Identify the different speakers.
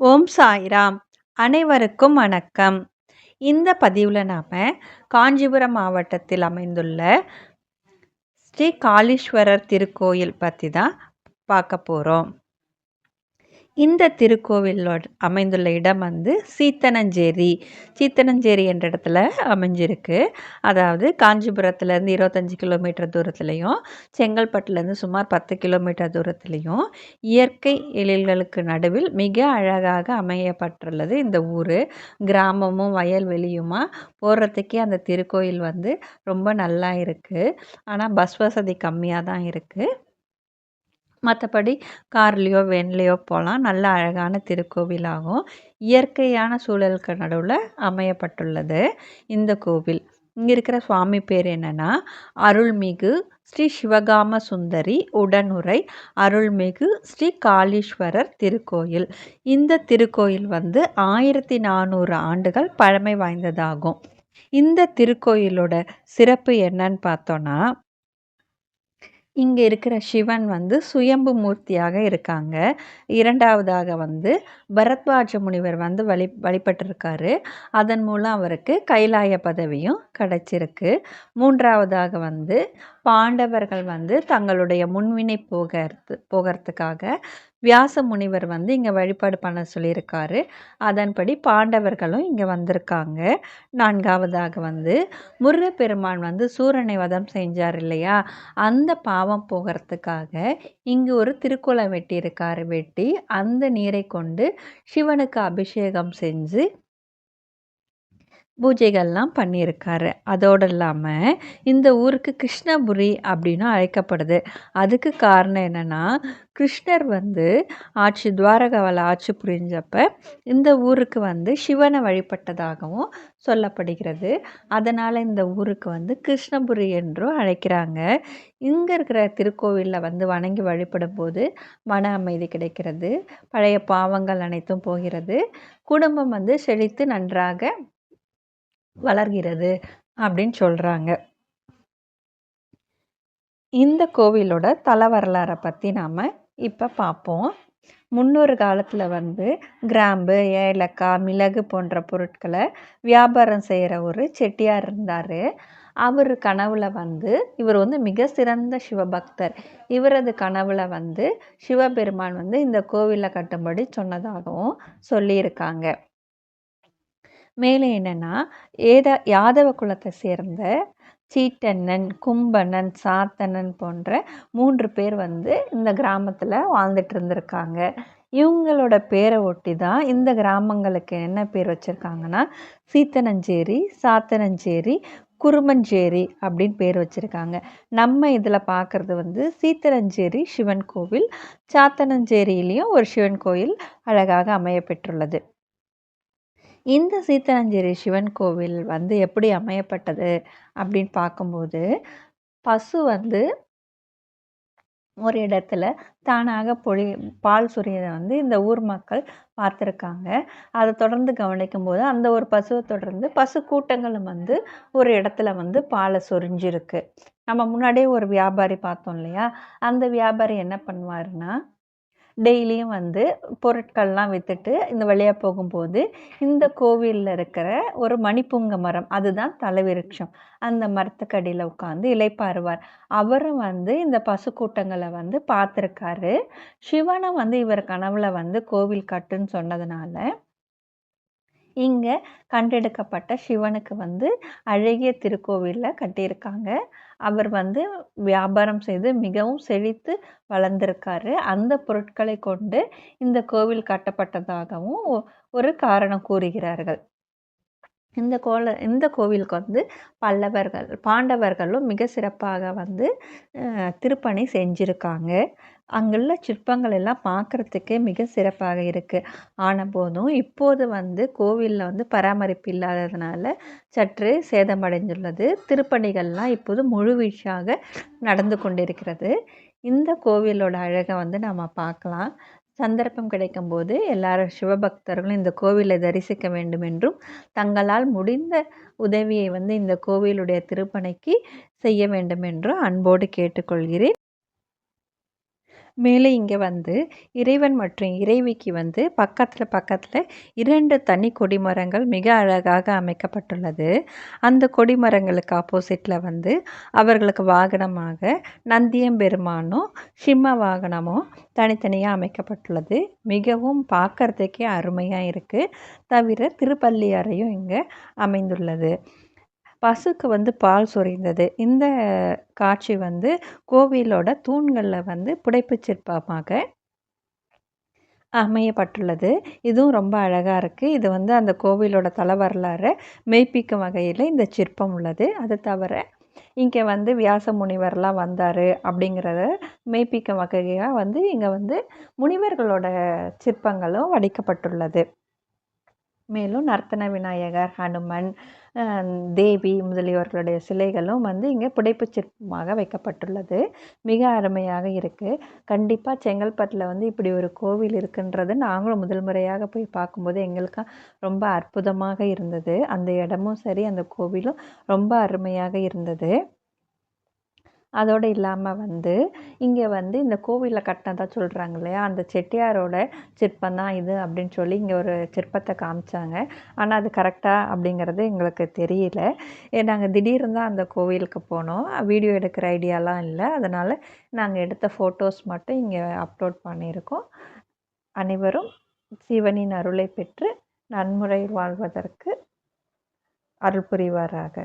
Speaker 1: ஓம் சாய்ராம். அனைவருக்கும் வணக்கம். இந்த பதிவில் நாம் காஞ்சிபுரம் மாவட்டத்தில் அமைந்துள்ள ஸ்ரீ காளீஸ்வரர் திருக்கோயில் பற்றி தான் பார்க்க போகிறோம் இந்த திருக்கோவிலோட அமைந்துள்ள இடம் வந்து சீத்தனஞ்சேரி. சீத்தனஞ்சேரி என்ற இடத்துல அமைஞ்சிருக்கு. அதாவது காஞ்சிபுரத்துலேருந்து இருபத்தஞ்சி கிலோமீட்டர் தூரத்துலேயும் செங்கல்பட்டுலேருந்து சுமார் பத்து கிலோமீட்டர் தூரத்துலேயும் இயற்கை எழில்களுக்கு நடுவில் மிக அழகாக அமையப்பட்டுள்ளது இந்த ஊர். கிராமமும் வயல்வெளியுமா போகிறதுக்கே அந்த திருக்கோயில் வந்து ரொம்ப நல்லா இருக்குது ஆனால் பஸ் வசதி கம்மியாக தான் இருக்குது மற்றபடி கார்லேயோ வேன்லேயோ போகலாம் நல்ல அழகான திருக்கோவிலாகும் இயற்கையான சூழலுக்கு நடுவில் அமையப்பட்டுள்ளது இந்த கோவில். இங்கே இருக்கிற சுவாமி பேர் என்னென்னா அருள்மிகு ஸ்ரீ சிவகாம சுந்தரி உடனுரை அருள்மிகு ஸ்ரீ காளீஸ்வரர் திருக்கோயில். இந்த திருக்கோயில் வந்து ஆயிரத்தி நானூறு ஆண்டுகள் பழமை வாய்ந்ததாகும். இந்த திருக்கோயிலோட சிறப்பு என்னன்னு பார்த்தோன்னா இங்கே இருக்கிற சிவன் வந்து சுயம்பு மூர்த்தியாக இருக்காங்க. இரண்டாவதாக வந்து பரத்வாஜ முனிவர் வந்து வழி வழிபட்டிருக்காரு. அதன் மூலம் அவருக்கு கைலாய பதவியும் கிடச்சிருக்கு. மூன்றாவதாக வந்து பாண்டவர்கள் வந்து தங்களுடைய முன்வினை போகிறது போகிறதுக்காக வியாச முனிவர் வந்து இங்கே வழிபாடு பண்ண சொல்லியிருக்காரு. அதன்படி பாண்டவர்களும் இங்கே வந்திருக்காங்க. நான்காவதாக வந்து முருகப்பெருமான் வந்து சூரனை வதம் செஞ்சார் இல்லையா? அந்த பாவம் போகிறதுக்காக இங்கு ஒரு திருக்குளம் வெட்டியிருக்காரு. வெட்டி அந்த நீரை கொண்டு சிவனுக்கு அபிஷேகம் செஞ்சு பூஜைகள்லாம் பண்ணியிருக்காரு. அதோடு இல்லாமல் இந்த ஊருக்கு கிருஷ்ணபுரி அப்படின்னு அழைக்கப்படுது. அதுக்கு காரணம் என்னென்னா கிருஷ்ணர் வந்து ஆட்சி துவாரகாவில் ஆட்சி புரிஞ்சப்ப இந்த ஊருக்கு வந்து சிவனை வழிபட்டதாகவும் சொல்லப்படுகிறது. அதனால் இந்த ஊருக்கு வந்து கிருஷ்ணபுரி என்றும் அழைக்கிறாங்க. இங்கே இருக்கிற திருக்கோவிலில் வந்து வணங்கி வழிபடும் போது மன அமைதி கிடைக்கிறது. பழைய பாவங்கள் அனைத்தும் போகிறது. குடும்பம் வந்து செழித்து நன்றாக வளர்கிறது அப்படின்னு சொல்கிறாங்க இந்த கோவிலோட தல வரலாறை பற்றி நாம் இப்போ பார்ப்போம் முன்னொரு காலத்தில் வந்து கிராம்பு ஏலக்காய் மிளகு போன்ற பொருட்களை வியாபாரம் செய்கிற ஒரு செட்டியார் இருந்தார். அவர் கனவுல வந்து இவர் வந்து மிக சிறந்த சிவபக்தர். இவரது கனவுல வந்து சிவபெருமான் வந்து இந்த கோவிலை கட்டும்படி சொன்னதாகவும் சொல்லியிருக்காங்க. மேலே என்னென்னா ஏத யாதவ குலத்தை சேர்ந்த சீட்டண்ணன் கும்பண்ணன் சாத்தண்ணன் போன்ற மூன்று பேர் வந்து இந்த கிராமத்தில் வாழ்ந்துட்டு இருந்திருக்காங்க. இவங்களோட பேரை ஒட்டி தான் இந்த கிராமங்களுக்கு என்ன பேர் வச்சுருக்காங்கன்னா சீத்தனஞ்சேரி சாத்தனஞ்சேரி குருமஞ்சேரி அப்படின்னு பேர் வச்சுருக்காங்க. நம்ம இதில் பார்க்குறது வந்து சீத்தனஞ்சேரி சிவன் கோவில் சாத்தனஞ்சேரியிலையும் ஒரு சிவன் கோயில் அழகாக அமையப்பெற்றுள்ளது. இந்த சீத்தனஞ்சேரி சிவன் கோவில் வந்து எப்படி அமையப்பட்டது அப்படின்னு பார்க்கும்போது பசு வந்து ஒரு இடத்துல தானாக பொழி பால் சுரியதை வந்து இந்த ஊர் மக்கள் பார்த்துருக்காங்க. அதை தொடர்ந்து கவனிக்கும் போது அந்த ஒரு பசுவை தொடர்ந்து பசு கூட்டங்களும் வந்து ஒரு இடத்துல வந்து பாலை சொரிஞ்சிருக்கு. நம்ம முன்னாடியே ஒரு வியாபாரி பார்த்தோம் இல்லையா? அந்த வியாபாரி என்ன பண்ணுவாருன்னா டெய்லியும் வந்து பொருட்கள்லாம் விற்றுட்டு இந்த வழியாக போகும்போது இந்த கோவிலில் இருக்கிற ஒரு மணிப்புங்க மரம் அதுதான் தலைவிருட்சம். அந்த மரத்துக்கடியில் உட்காந்து இலைப்பாருவார் அவரும் வந்து இந்த பசுக்கூட்டங்களை வந்து பார்த்துருக்காரு. சிவனை வந்து இவர் கனவுல வந்து கோவில் கட்டுன்னு சொன்னதுனால இங்கே கண்டெடுக்கப்பட்ட சிவனுக்கு வந்து அழகிய திருக்கோவிலில் கட்டியிருக்காங்க. அவர் வந்து வியாபாரம் செய்து மிகவும் செழித்து வளர்ந்திருக்காரு. அந்த பொருட்களை கொண்டு இந்த கோவில் கட்டப்பட்டதாகவும் ஒரு காரணம் கூறுகிறார்கள். இந்த கோல இந்த கோவிலுக்கு வந்து பல்லவர்கள் பாண்டவர்களும் மிக சிறப்பாக வந்து திருப்பணி செஞ்சுருக்காங்க. அங்குள்ள சிற்பங்கள் எல்லாம் பார்க்குறதுக்கே மிக சிறப்பாக இருக்குது ஆன போதும் இப்போது வந்து கோவிலில் வந்து பராமரிப்பு இல்லாததுனால சற்று சேதமடைந்துள்ளது. திருப்பணிகள்லாம் இப்போது முழுவீச்சாக நடந்து கொண்டிருக்கிறது. இந்த கோவிலோட அழகை வந்து நம்ம பார்க்கலாம். சந்தர்ப்பம் கிடைக்கும்போது எல்லாரும் சிவபக்தர்களும் இந்த கோவிலை தரிசிக்க வேண்டும் என்றும் தங்களால் முடிந்த உதவியை வந்து இந்த கோவிலுடைய திருப்பணிக்கு செய்ய வேண்டும் என்றும் அன்போடு கேட்டுக்கொள்கிறேன். மேலே இங்கே வந்து இறைவன் மற்றும் இறைவிக்கு வந்து பக்கத்தில் பக்கத்தில் இரண்டு தனி கொடிமரங்கள் மிக அழகாக அமைக்கப்பட்டுள்ளது. அந்த கொடிமரங்களுக்கு ஆப்போசிட்டில் வந்து அவர்களுக்கு வாகனமாக நந்தியம்பெருமானும் சிம்ம வாகனமும் தனித்தனியாக அமைக்கப்பட்டுள்ளது. மிகவும் பார்க்கறதுக்கே அருமையாக இருக்குது தவிர திருப்பள்ளி அறையும் இங்கே அமைந்துள்ளது. பசுக்கு வந்து பால் சொரிந்தது. இந்த காட்சி வந்து கோவிலோட தூண்களில் வந்து புடைப்புச் சிற்பமாக அமையப்பட்டுள்ளது. இதுவும் ரொம்ப அழகாக இருக்குது இது வந்து அந்த கோவிலோட தல வரலாறை மெய்ப்பிக்கும் வகையில் இந்த சிற்பம் உள்ளது. அது தவிர இங்கே வந்து வியாச முனிவர்லாம் வந்தார் அப்படிங்கிறத மெய்ப்பிக்கும் வகையாக வந்து இங்கே வந்து முனிவர்களோட சிற்பங்களும் வடிக்கப்பட்டுள்ளது. மேலும் நர்த்தன விநாயகர் ஹனுமன் தேவி முதலியவர்களுடைய சிலைகளும் வந்து இங்கே புடைப்புச் சிற்பமாக வைக்கப்பட்டுள்ளது. மிக அருமையாக இருக்குது கண்டிப்பாக செங்கல்பட்டில் வந்து இப்படி ஒரு கோவில் இருக்குன்றது நாங்களும் முதல் முறையாக போய் பார்க்கும்போது எங்களுக்கு ரொம்ப அற்புதமாக இருந்தது. அந்த இடமும் சரி அந்த கோவிலும் ரொம்ப அருமையாக இருந்தது. அதோடு இல்லாமல் வந்து இங்கே வந்து இந்த கோவிலில் கட்டினதா சொல்கிறாங்க இல்லையா? அந்த செட்டியாரோட சிற்பம் தான் இது அப்படின்னு சொல்லி இங்கே ஒரு சிற்பத்தை காமிச்சாங்க. ஆனால் அது கரெக்டாக அப்படிங்கிறது எங்களுக்கு தெரியல. நாங்கள் திடீர்னு தான் அந்த கோவிலுக்கு போனோம். வீடியோ எடுக்கிற ஐடியாலாம் இல்லை. அதனால் நாங்கள் எடுத்த ஃபோட்டோஸ் மட்டும் இங்கே அப்லோட் பண்ணியிருக்கோம். அனைவரும் சிவனின் அருளை பெற்று நன்முறை வாழ்வதற்கு அருள் புரிவாராக.